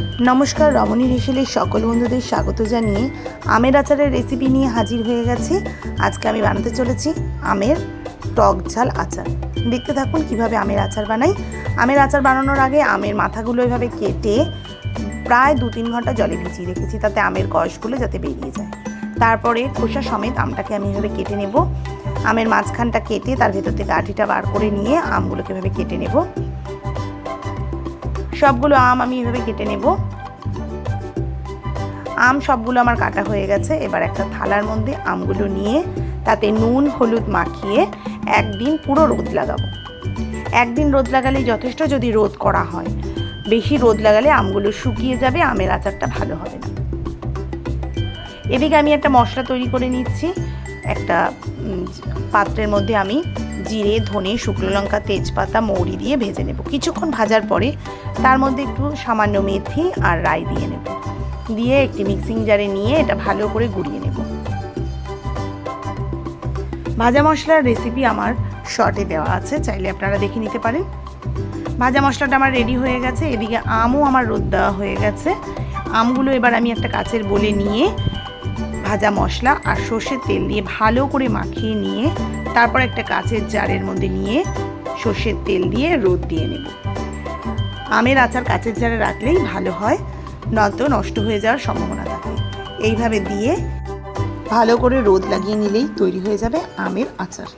নমস্কার, রমণী রেশেলের সকল বন্ধুদের স্বাগত জানিয়ে আমের আচারের রেসিপি নিয়ে হাজির হয়ে গেছি। আজকে আমি বানাতে চলেছি আমের টক ঝাল আচার। দেখতে থাকুন কীভাবে আমের আচার বানাই। আমের আচার বানানোর আগে আমের মাথাগুলো এভাবে কেটে প্রায় দু তিন ঘণ্টা জলে ভিজিয়ে রেখেছি তাতে আমের কষগুলো যাতে বেরিয়ে যায়। তারপরে খোসা সমেত আমটাকে আমি এভাবে কেটে নেব। আমের মাঝখানটা কেটে তার ভেতর থেকে আঠিটা বার করে নিয়ে আমগুলোকে এভাবে কেটে নেব। সবগুলো আম আমি এভাবে কেটে নেব। আম সবগুলো আমার কাটা হয়ে গেছে। এবার একটা থালার মধ্যে আমগুলো নিয়ে তাতে নুন, হলুদ মাখিয়ে একদিন পুরো রোদ লাগাবো। একদিন রোদ লাগালেই যথেষ্ট যদি রোদ করা হয়। বেশি রোদ লাগালে আমগুলো শুকিয়ে যাবে, আমের আচারটা ভালো হবে না। এদিকে আমি একটা মশলা তৈরি করে নিচ্ছি। একটা পাত্রের মধ্যে আমি জিরে, ধনে, শুকনো লঙ্কা, তেজপাতা, মৌরি দিয়ে ভেজে নেব। কিছুক্ষণ ভাজার পরে তার মধ্যে একটু সামান্য মেথি আর রাই দিয়ে নেব। দিয়ে একটি মিক্সিং জারে নিয়ে এটা ভালো করে গুঁড়িয়ে নেব। ভাজা মশলার রেসিপি আমার শর্টে দেওয়া আছে, চাইলে আপনারা দেখে নিতে পারেন। ভাজা মশলাটা আমার রেডি হয়ে গেছে, এদিকে আমও আমার রোদ দেওয়া হয়ে গেছে। আমগুলো এবার আমি একটা কাচের বলে নিয়ে ভাজা মশলা আর সর্ষের তেল দিয়ে ভালো করে মাখিয়ে নিয়ে তারপর একটা কাঁচের জারের মধ্যে নিয়ে সর্ষের তেল দিয়ে রোদ দিয়ে নেব। আমের আচার কাছের জারে রাখলেই ভালো হয়, নয়তো নষ্ট হয়ে যাওয়ার সম্ভাবনা থাকে। এইভাবে দিয়ে ভালো করে রোদ লাগিয়ে নিলেই তৈরি হয়ে যাবে আমের আচার।